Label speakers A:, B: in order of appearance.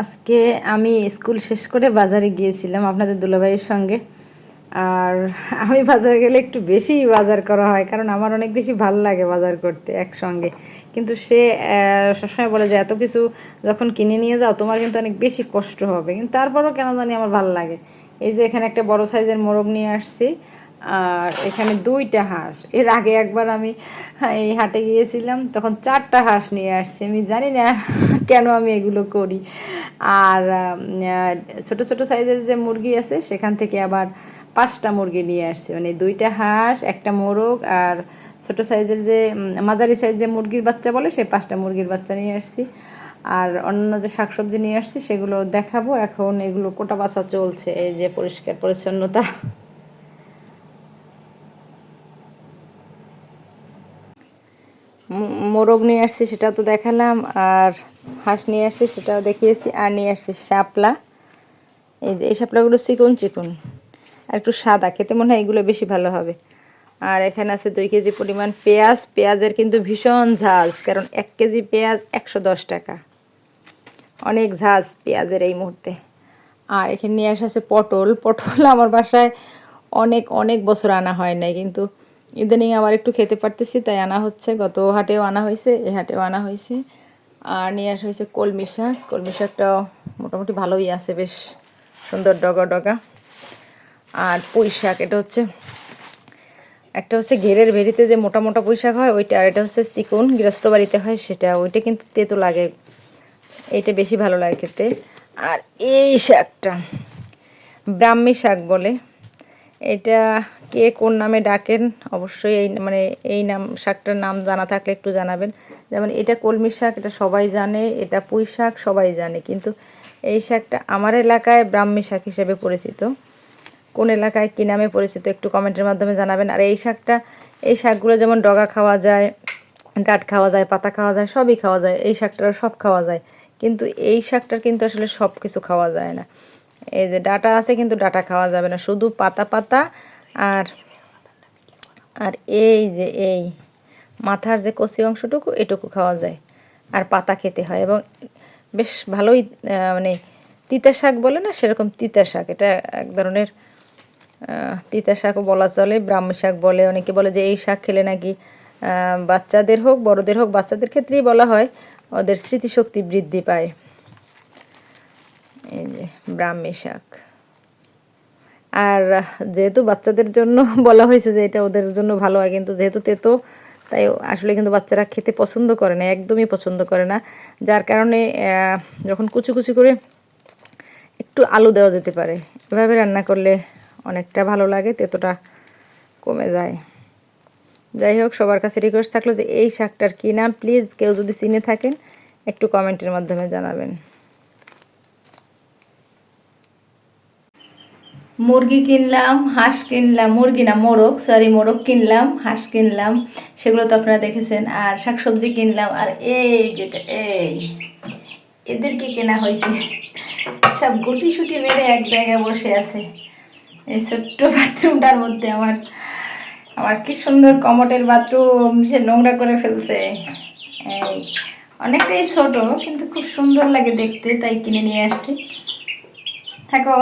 A: আজকে আমি স্কুল শেষ করে বাজারে গিয়েছিলাম আপনাদের দুলাভাইয়ের সঙ্গে। আর আমি বাজারে গেলে একটু বেশি বাজার করা হয়, কারণ আমার অনেক বেশি ভালো লাগে বাজার করতে একসঙ্গে। কিন্তু সে সবসময় বলে যে, এত কিছু যখন কিনে নিয়ে যাও, তোমার কিন্তু অনেক বেশি কষ্ট হবে। কিন্তু তারপরও কেন জানি আমার ভালো লাগে। এই যে, এখানে একটা বড় সাইজের মোরগ নিয়ে আসছি, আর এখানে দুইটা হাঁস। এর আগে একবার আমি এই হাটে গিয়েছিলাম, তখন চারটা হাঁস নিয়ে আসছি। আমি জানি না কেন আমি এগুলো করি। আর ছোটো ছোট সাইজের যে মুরগি আছে, সেখান থেকে আবার পাঁচটা মুরগি নিয়ে আসছে। মানে দুইটা হাঁস, একটা মোরগ আর ছোট সাইজের যে মাঝারি সাইজ যে মুরগির বাচ্চা বলে, সেই পাঁচটা মুরগির বাচ্চা নিয়ে আসছি। আর অন্য যে শাকসবজি নিয়ে আসছি, সেগুলো দেখাবো। এখন এগুলো কোটা বাছা চলছে, এই যে পরিষ্কার পরিচ্ছন্নতা। মোরগ নিয়ে আসছি সেটা তো দেখালাম, আর হাঁস নিয়ে আসছি সেটাও দেখিয়েছি, আর নিয়ে আসছি শাপলা। এই যে, এই শাপলাগুলো চিকন চিকন, আর একটু সাদা, খেতে মনে হয় এগুলো বেশি ভালো হবে। আর এখানে আছে দুই কেজি পরিমাণ পেঁয়াজ, পেঁয়াজের কিন্তু ভীষণ ঝাঁজ কারণ এক কেজি পেঁয়াজ একশো দশ টাকা। অনেক ঝাঁজ পেঁয়াজের এই মুহূর্তে। আর এখানে নিয়ে আসা আছে পটল পটল আমার বাসায় অনেক অনেক বছর আনা হয় নাই, কিন্তু ইদানিং আবার একটু খেতে পারতেছি, তাই আনা হচ্ছে। গত হাটেও আনা হয়েছে এই হাটেও আনা হয়েছে। আর নিয়ে আসা হয়েছে কলমি শাক। কলমি শাকটাও মোটামুটি ভালোই আছে, বেশ সুন্দর ডগা ডগা। আর পুঁই শাক, এটা হচ্ছে, একটা হচ্ছে ঘেরের ভেড়িতে যে মোটা মোটা পুঁই শাক হয়, ওইটা, আর এটা হচ্ছে চিকন, গৃহস্থ বাড়িতে হয়, সেটা, ওইটা কিন্তু তেতো লাগে। এইটা বেশি ভালো লাগে খেতে। আর এই শাকটা, ব্রাহ্মী শাক বলে, এটা কে কোন নামে ডাকেন, অবশ্যই এই মানে এই নাম, শাকটার নাম জানা থাকলে একটু জানাবেন। যেমন এটা কলমি শাক, এটা সবাই জানে, এটা পুঁই শাক, সবাই জানে। কিন্তু এই শাকটা আমার এলাকায় ব্রাহ্মী শাক হিসেবে পরিচিত। কোন এলাকায় কী নামে পরিচিত একটু কমেন্টের মাধ্যমে জানাবেন। আর এই শাকটা, এই শাকগুলো যেমন ডগা খাওয়া যায় ডাট খাওয়া যায়, পাতা খাওয়া যায়, সবই খাওয়া যায়। এই শাকটার সব খাওয়া যায়। কিন্তু এই শাকটার কিন্তু আসলে সব কিছু খাওয়া যায় না। এই যে ডাটা আছে কিন্তু ডাটা খাওয়া যাবে না। শুধু পাতা পাতা আর আর এই যে এই, মাথার যে কচি অংশটুকু, এটুকু খাওয়া যায়। আর পাতা খেতে হয় এবং বেশ ভালোই মানে তিতা শাক বলে না, সেরকম তিতা শাক। এটা এক ধরনের তিতা শাকও বলা চলে, ব্রাহ্মী শাক বলে, অনেকে বলে যে এই শাক খেলে নাকি বাচ্চাদের হোক, বড়দের হোক, বাচ্চাদের ক্ষেত্রেই বলা হয়, ওদের স্মৃতিশক্তি বৃদ্ধি পায়। এই যে ব্রাহ্মী শাক। আর যেহেতু বাচ্চাদের জন্য বলা হয়েছে যে এটা ওদের জন্য ভালো হয়, কিন্তু যেহেতু তেতো, তাই আসলে কিন্তু বাচ্চারা খেতে পছন্দ করে না, একদমই পছন্দ করে না। যার কারণে যখন কুচি কুচি করে একটু আলু দেওয়া যেতে পারে, এভাবে রান্না করলে অনেকটা ভালো লাগে, তেতোটা কমে যায়। যাই হোক, সবার কাছে রিকোয়েস্ট থাকল যে এই শাকটার কী নাম? প্লিজ কেউ যদি চিনে থাকেন, একটু কমেন্টের মাধ্যমে জানাবেন। মুরগি কিনলাম, হাঁস কিনলাম, মুরগি না, মোরগ সরি মোরগ কিনলাম, হাঁস কিনলাম, সেগুলো তো আপনারা দেখেছেন। আর শাকসবজি কিনলাম, আর এই যেটা, এই এদেরকে কেনা হয়েছে? সব গুটি সুটি মেরে এক জায়গায় বসে আছে। এই ছোট্ট বাথরুমটার মধ্যে আমার আমার কি সুন্দর কমটের বাথরুম, সে নোংরা করে ফেলছে। এই, অনেকটাই ছোট, কিন্তু খুব সুন্দর লাগে দেখতে, তাই কিনে নিয়ে আসছি। থাকো।